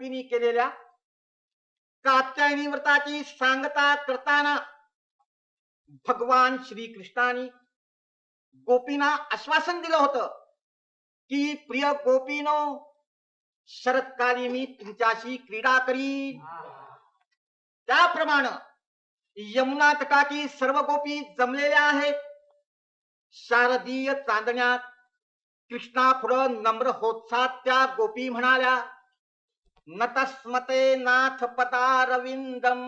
कल्पिनी केलेल्या कात्यायनी व्रताची सांगता करताना भगवान श्रीकृष्णाने गोपींना आश्वासन दिलं होतं की प्रिय गोपीनो शरदकाली मी तुमच्याशी क्रीडा करीन. त्याप्रमाणे यमुना तटाची सर्व गोपी जमलेल्या आहेत. शारदीय चांदण्यात कृष्णा पुढं नम्र होतात त्या गोपी म्हणाल्या. नतस्मते नाथ पदारविंदम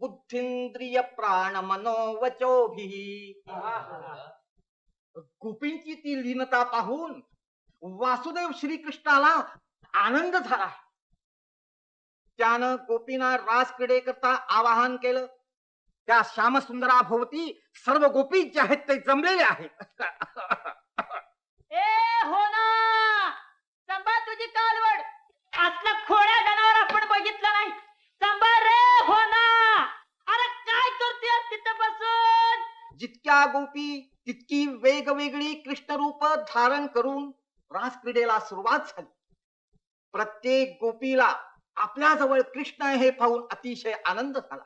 बुद्धिंद्रिय प्राण मनोवचोभी गोपींची ती लीनता पाहून वासुदेव श्रीकृष्णाला आनंद झाला. त्यानं गोपीना रास किडे करता आवाहन केलं. त्या श्यामसुंदरा भोवती सर्व गोपी जे आहेत ते जमलेले आहेत ए हो ना संभा तुझी कालवड असला खोड्या जनावर आपण बघितलं नाही संभा रे हो ना अरे काय करते तिथं बसून जितक्या गोपी तितकी वेगवेगळी कृष्णरूप धारण करून रासक्रीडेला सुरुवात झाली. प्रत्येक गोपीला आपल्या जवळ कृष्ण हे पाहून अतिशय आनंद झाला.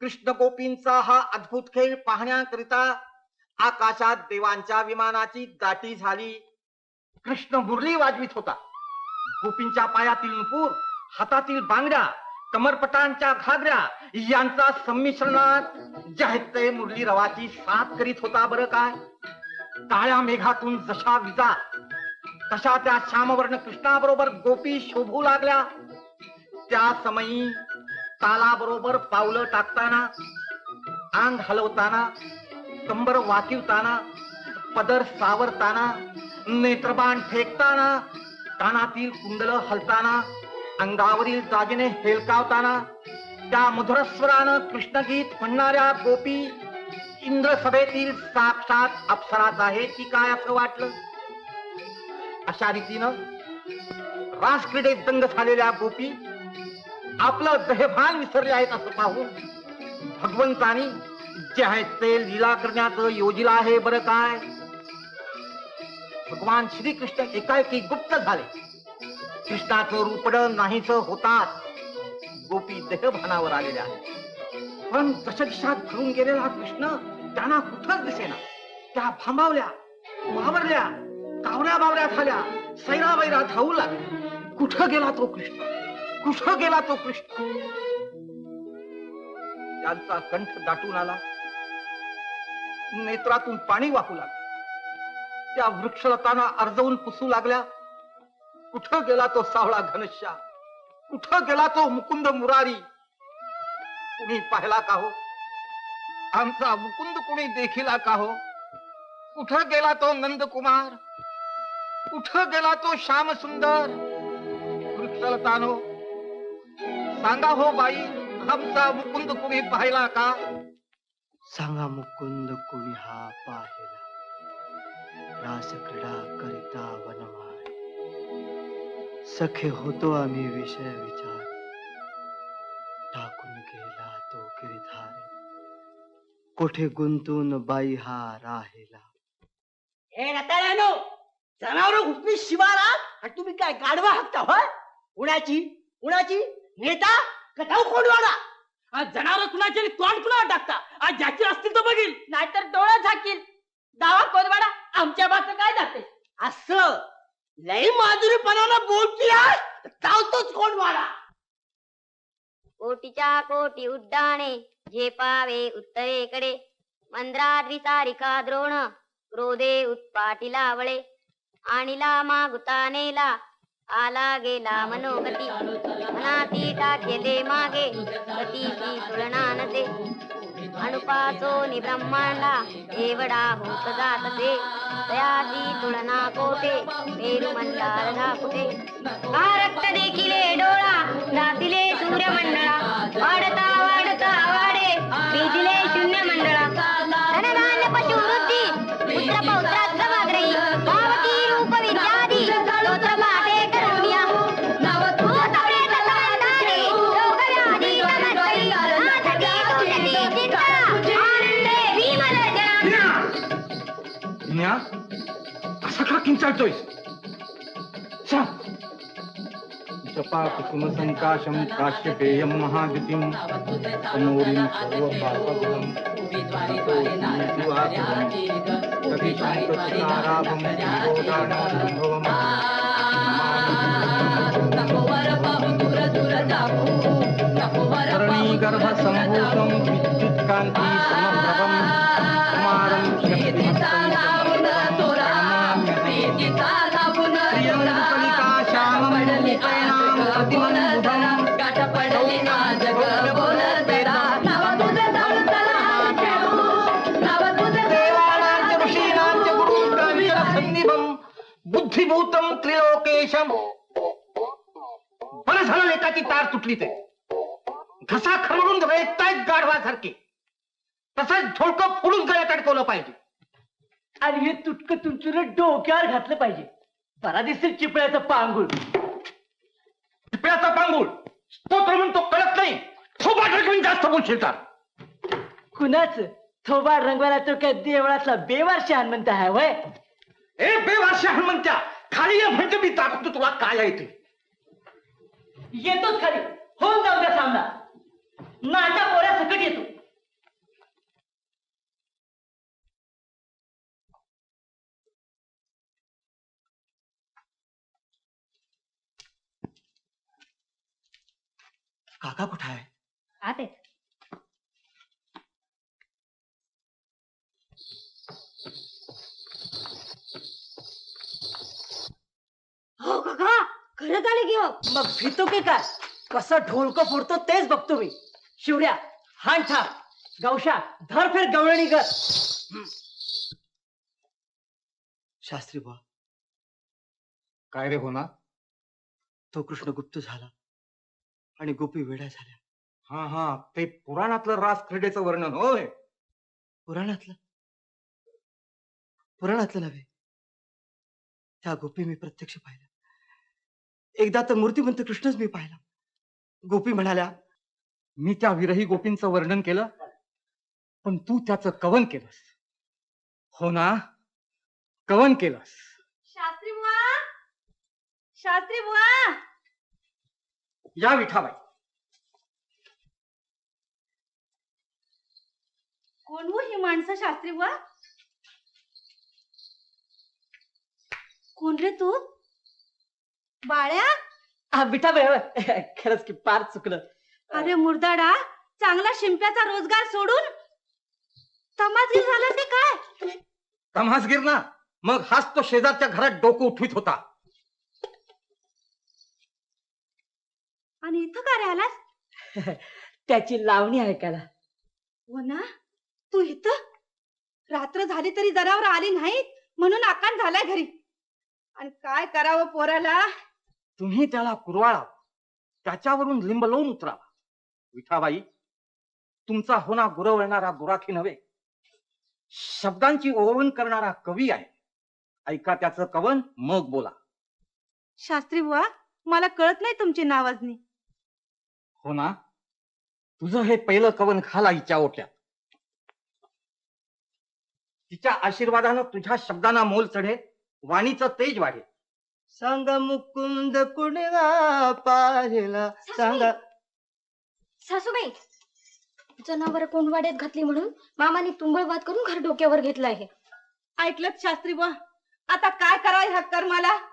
कृष्ण गोपींचा हा अद्भुत खेळ पाहण्याकरिता आकाशात देवांच्या विमानाची दाटी झाली. कृष्ण मुरली वाजवित होता. गोपींच्या पायातील नुपूर हातातील बांगड्या कमरपटांच्या घागऱ्या यांचा संमिश्रणात जे मुरली रवाची साथ करीत होता बरं काय. काळ्या मेघातून जशा विजा तशा त्या श्यामवर्ण कृष्णाबरोबर गोपी शोभू लागल्या. त्या समयी तालाबरोबर पावलं टाकताना अंग हलवताना कंबर वाकिवताना पदर सावरताना नेत्रबाण फेकताना कानातील कुंडल हलताना अंगावरील दागिने हेलकावताना त्या मधुरस्वरानं कृष्णगीत म्हणणाऱ्या गोपी इंद्रसभेतील साक्षात अप्सराच आहे की काय असं वाटलं? अशा रीतीनं रासक्रीडेत दंग झालेल्या गोपी आपलं दहेभान विसरले आहेत असं पाहून भगवंतानी जे आहेत ते लीला करण्याचं योजिला आहे बरं काय? भगवान श्रीकृष्ण एकाएकी गुप्त झाले. कृष्णाचं रूपड नाहीच होतात. गोपी देहभानावर आलेल्या आहेत. पण दशदिशात फिरून गेलेला कृष्ण त्यांना कुठंच दिसेना? त्या भांबावल्या वावरल्या कावऱ्या बावऱ्या झाल्या सैरा वैरा धावू लागल्या. कुठं गेला तो कृष्ण? कुठं गेला तो कृष्ण? त्यांचा कंठ दाटून आला. नेत्रातून पाणी वाहू लागलं. त्या वृक्षलताना अर्जवून पुसू लागल्या. कुठं गेला तो सावळा घनश्या? कुठं गेला तो मुकुंद मुरारी? कुणी पाहिला का हो? आमचा मुकुंद कुणी देखिला का हो? कुठं गेला तो नंदकुमार? कुठं गेला तो श्याम सुंदर वृक्षलतानो सांगा हो बाई आमचा मुकुंद कुणी पाहिला का? सांगा मुकुंद कोणी हा पाहिला. रास क्रीडा करिता वनवा सखे होतो आम्ही विषय विचार. टाकून गेला तो गिरधार. कोठे गुंतून बाई हा राहिला? हे रताळ्यानो जनावर घुसली शिवारात आणि तुम्ही काय गाडवा हाकता होय? उन्हाची उन्हाची नेता कटाव कोंडवाडा आज जनावर कुणाचे तोंड कुणावर टाकता? आज ज्याची असतील तो बघील. नाहीतर डोळा झाकील. दावा कोंडवाडा आमच्या बाजूला काय जाते? असं. लई माधुरीपणाला बोलती चावतोच कोण मला? कोटीच्या कोटी उड्डाणे झेपावे उत्तरेकडे. मंद्राद्री तारिका द्रोण क्रोधे उत्पाटिला वळे. आणिला मागुता नेला आला गेला मनोगती. मनाती टाकेले मागे. गतीची तुलना नसे. नि ब्रह्मांडा एवढा होत जातसे तयाची तुलना कोठे? मेरू मंदार दाखवते भारत देखिले डोळा. insulto पापसुमसङ्काशं काश्यपेयं महागतिं तमोरिं सर्वपापगुणं कविशान्तराभं विद्युत्कान्ति समभवम् बुद्धिभूतम त्रिलोकेशम बरं झालं एकाची तार तुटली ते घसा खरवडून रेतायत गाढवासारखी. तसंच झोडकं फोडून गळ्यात अडकवलं पाहिजे. आणि हे तुटकं तुमचं डोक्यावर घातलं पाहिजे. बरा दिसेल चिपळ्याचं पांगुळ टिपळ्याचा पांगुळ स्तोत्र म्हणतो कळत नाही. थोबाड रकमी जास्त बोलशील तर कुणाच? थोबाड रंगवायला तो काय देवळातला बेवारशी हनुमंत आहे वय ए बेवारशी हनुमंत्या खाली ये म्हणजे मी दाखवतो तुला काय आहे ते. येतोच खाली. होऊन जाऊ द्या सामना. नाच्या पोऱ्या सकट येतो. काका कुठं आहे आते हो काका खरंच आले की हो? मग भितो की काय? कसं ढोलकं फोडतो तेच बघतो मी. शिवड्या हाण ठा गवशा धर फेर गवळणी कर शास्त्री बुवा. काय रे होणार? तो कृष्ण गुप्त झाला. आणि गोपी वेड्या झाल्या. हा हा. ते पुराणातलं रास क्रीडेचं वर्णन होय. पुराणातलं? पुराणातलं नव्हे. त्या गोपी मी प्रत्यक्ष पाहिल्या. एकदा तर मूर्तिमंत कृष्णच मी पाहिला. गोपी म्हणाल्या मी त्या विरही गोपींचं वर्णन केलं पण तू त्याचं कवन केलंस. हो ना? कवन केलंस? शास्त्री बुवा? शास्त्री बुवा? या विठाबाई. कोण हो ही माणसं शास्त्री बुवा? कोण रे तू? बाळ्या? हा बिठा बाई, होय. खरंच की पार चुकलं. अरे मुर्दाडा चांगला शिंप्याचा रोजगार सोडून तमासगीर झाला ते काय? तमासगीर ना? मग हाच तो शेजारच्या घरात डोकं उठवीत होता. आणि इथं का राहिलास? त्याची लावणी ऐकायला. हो ना? तू इथं? रात्र झाली तरी जनावर आली नाहीत म्हणून आकांत झालाय घरी. आणि काय करावं पोराला? तुम्ही त्याला कुरवाळा. त्याच्यावरून लिंब लावून उतरावा. विठाबाई तुमचा होना गुरवळणारा गुराखी नव्हे. शब्दांची ओवळून करणारा कवी आहे. ऐका त्याचं कवन मग बोला. शास्त्री बुवा मला कळत नाही तुमची नावाजनी हो ना? तुझं हे पहिलं कवन खाला हिच्या ओट्यात. तिच्या आशीर्वादानं तुझ्या शब्दांना मोल चढे वाणीचं तेज वाढे. सांग मुकुंद कुणगा पाहिला? सांगा. सासूबाई! जनावर कोंडवाड्यात घातली म्हणून मामाने तुंबळवाद करून घर डोक्यावर घेतला आहे. ऐकलं शास्त्री बुवा आता काय करावं ह्या कर्माला?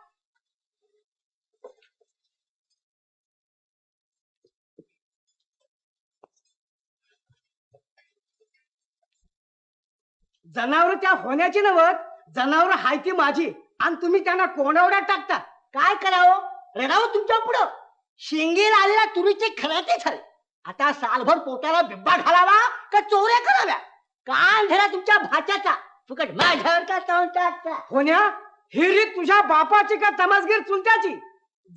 जनावर त्या होण्याची नवत जनावर हाय ती माझी. आणि तुम्ही त्यांना कोणावड्यात टाकता. काय करावं? रडावं तुमच्या पुढं. शिंगीर आलेल्या तुरीचे खराते झाले. आता सालभर पोटाला बिब्बा घालावा का चोऱ्या कराव्या? कान झाला तुमच्या भाच्याचा? फुकट माझ्यावर का तोंडाचा होण्या हिरी तुझ्या बापाची का तमासगीर चुलत्याची?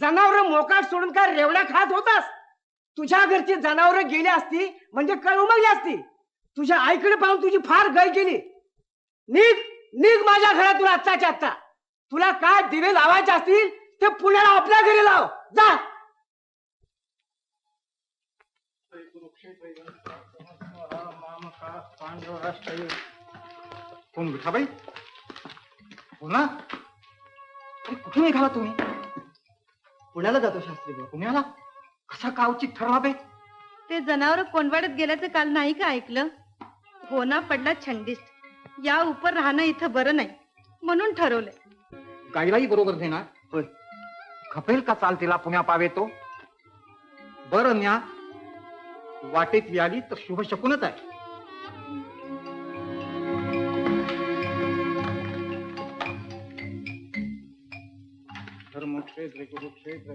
जनावर मोकाट सोडून का रेवड्या खात होतास? तुझ्या घरची जनावर गेली असती म्हणजे कळ उमगली असती. तुझ्या आईकडे पाहून तुझी फार गय गेली निघ निघ माझ्या घरातून आत्ताच्या आत्ता. तुला काय दिवे लावायचे असतील ते पुण्याला आपल्या घरी लाव. जा. कोण विठाबाई हो ना? अरे कुठे निघाला तुम्ही? पुण्याला जातो शास्त्री भाऊ. पुण्याला? कसा कावचित ठरला बे ते जनावर कोंडवाड्यात गेल्याचं काल नाही का ऐकलं? होना पडला छंडिस्ट या उपर राहणं इथं बरं नाही म्हणून ठरवलंय. गाईलाही बरोबर देणार होय. खपेल का चाल तिला पुण्या पावे तो? बर न्या. वाटेत आली तर शुभ शकूनच आहे. धर्मक्षेत्र कुरुक्षेत्र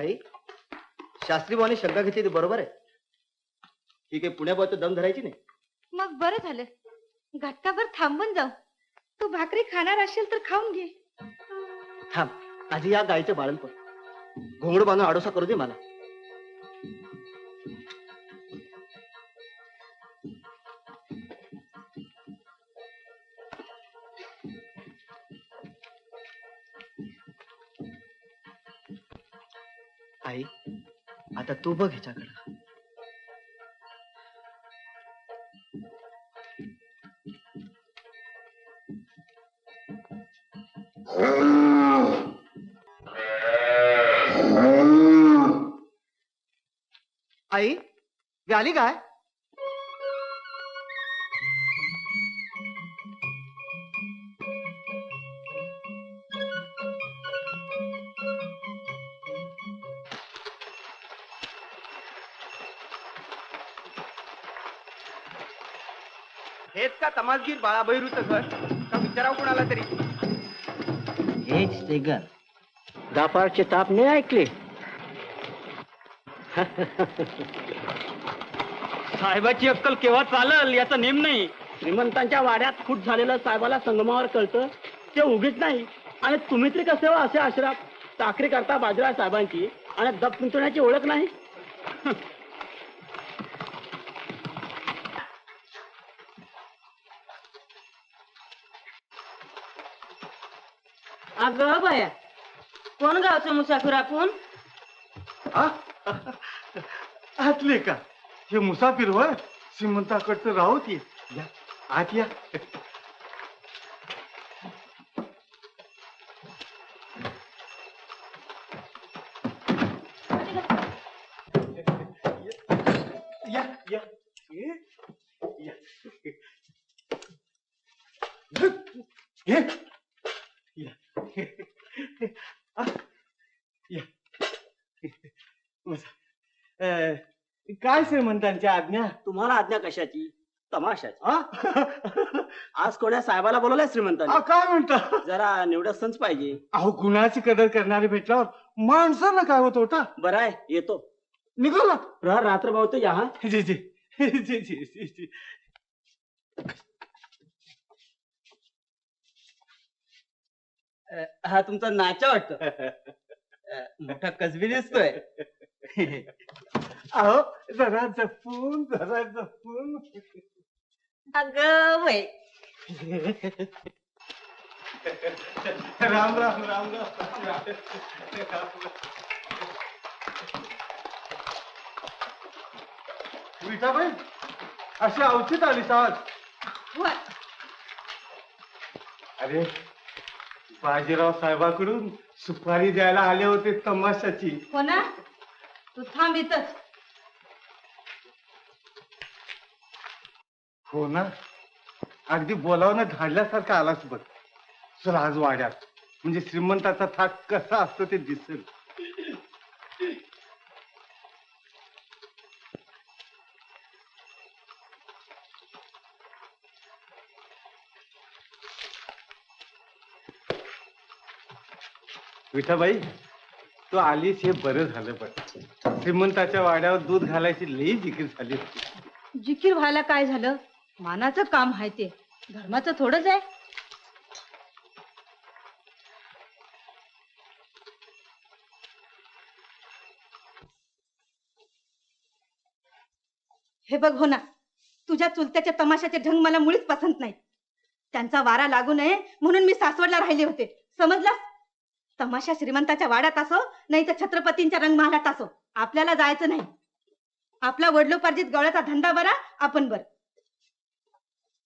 आई शास्त्री भाऊने शंका घेतली ती बरोबर आहे. ही काही पुण्याबाबत दम धरायची नाही. मग बरं झालं. घटकाभर थांबून जाऊ. तू भाकरी खाणार असेल तर खाऊन घे. थांब. आधी या गायचं बाळणपण घोंगड बांधून आडोसा करू दे मला. तू बघ ह्याच्याकडं. आई आली काय? हेच का तमासगीर बाळा भैरूचं घर. का विचाराव कुणाला तरी? हेच ते घर. दापारचे ताप नाही ऐकले? साहेबाची अक्कल केव्हा चालल याचा नेम नाही. श्रीमंतांच्या वाड्यात फूट झालेलं साहेबाला संगमावर कळतं ते उगीच नाही. आणि तुम्ही तरी कसे हो असे आश्रम चाकरी करता बाजूला साहेबांची आणि दब पिंचण्याची ओळख नाही? अगं बाया कोण गावचं मुसाफिर आपण? आतले का? हे मुसाफिर व श्रीमंताकडचं राहू ये. या, आत या. या या. ये, या. या. आ, या. बसा. अ, काय श्रीमंतांच्या आज्ञा? तुम्हाला आज्ञा कशाची? तमाशाची? आज कोण्या साहेबाला बोलवलंय आ, श्रीमंतांनी काय म्हणता? जरा निवडत संच पाहिजे. अहो गुणाची कदर करणारे भेटल्यावर माणसानं काय होत होता? बरं आहे येतो. निघाला. प्रहर रात्र भावतो या हा? जी जी. जी जी जी जी. हा तुमचा नाचा वाटत. मोठा कसबी दिसतोय. अहो जरा जपून जरा जपून अग बाई राम राम राम राम विठाबाई अशी अवचित आली आज अरे बाजीराव साहेबाकडून सुपारी द्यायला आले होते तमाशाची हो ना तू थांब इथंच हो ना? अगदी बोलावणं धाडल्यासारखं आलाच बघ. चल आज वाड्यात. म्हणजे श्रीमंताचा थाक कसा असतो ते दिसेल. विठाबाई तू आलीस हे बरं झालं पण श्रीमंताच्या वाड्यावर दूध घालायची लई जिकीर झाली होती. जिकीर व्हायला काय झालं? मानाचं काम आहे ते. धर्माचं थोडंच आहे. हे बघ हो ना. तुझ्या चुलत्याच्या तमाशाचे ढंग मला मुळीच पसंत नाही त्यांचा वारा लागू नये म्हणून मी सासवडला राहिले होते. समजला? तमाशा श्रीमंताच्या वाड्यात असो नाही तर छत्रपतींच्या रंगमहालात असो. आपल्याला जायचं नाही. आपला वडलोपार्जित गवळ्याचा धंदा बरा आपण बरं.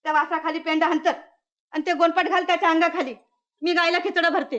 त्या वासाखाली पेंडा हंतर आणि ते गोनपाट घाल त्याच्या अंगाखाली. मी गायला खिचडं भरते.